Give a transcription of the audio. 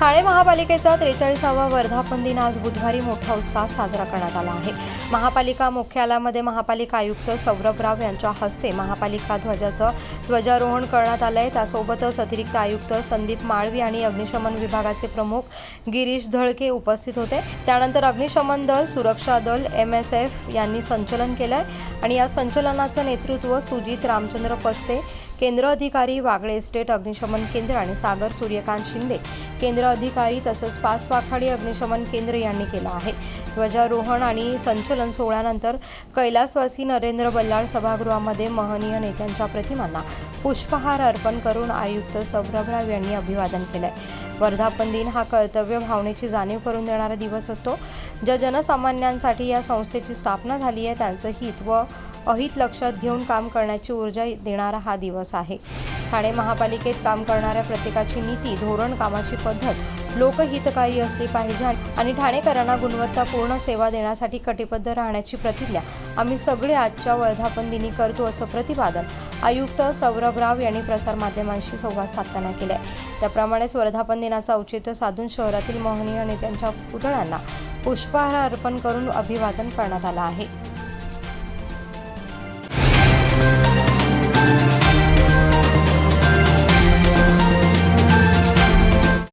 ठाणे महापालिकेचा त्रेचाळीसावा वर्धापन दिन आज बुधवारी मोठा उत्साह साजरा करण्यात आला आहे. महापालिका मुख्यालयामध्ये महापालिका आयुक्त सौरभ राव यांच्या हस्ते महापालिका ध्वजाचं ध्वजारोहण करण्यात आलं आहे त्यासोबतच अतिरिक्त आयुक्त संदीप माळवी आणि अग्निशमन विभागाचे प्रमुख गिरीश झळके उपस्थित होते. त्यानंतर अग्निशमन दल सुरक्षा दल एम एस एफ यांनी संचलन केलं आहे आणि या संचलनाचं नेतृत्व सुजित रामचंद्र पस्ते केंद्र अधिकारी वागळे इस्टेट अग्निशमन केंद्र आणि सागर सूर्यकांत शिंदे केंद्र अधिकारी तसंच पाच वाखाडी अग्निशमन केंद्र यांनी केलं आहे. ध्वजारोहण आणि संचलन सोहळ्यानंतर कैलासवासी नरेंद्र बल्लाळ सभागृहामध्ये महनीय नेत्यांच्या प्रतिमांना पुष्पहार अर्पण करून आयुक्त सौरभराव यांनी अभिवादन केलंय. वर्धापन दिन हा कर्तव्य भावनेची जाणीव करून देणारा दिवस असतो. ज्या जनसामान्यांसाठी या संस्थेची स्थापना झाली आहे त्यांचं हित व अहित लक्षात घेऊन काम करण्याची ऊर्जा देणारा हा दिवस आहे. ठाणे महापालिकेत काम करणाऱ्या प्रत्येकाची नीती धोरण कामाची पद्धत लोकहितकारी असली पाहिजे आणि ठाणेकरांना गुणवत्तापूर्ण सेवा देण्यासाठी कटिबद्ध राहण्याची प्रतिज्ञा आम्ही सगळे आजच्या वर्धापन दिनी करतो असं प्रतिपादन आयुक्त सौरभ राव यांनी प्रसारमाध्यमांशी संवाद साधताना केले त्याप्रमाणेच वर्धापन दिनाचं औचित्य साधून शहरातील मोहनीय नेत्यांच्या पुतळ्यांना पुष्पहार अर्पण करून अभिवादन करण्यात आलं आहे.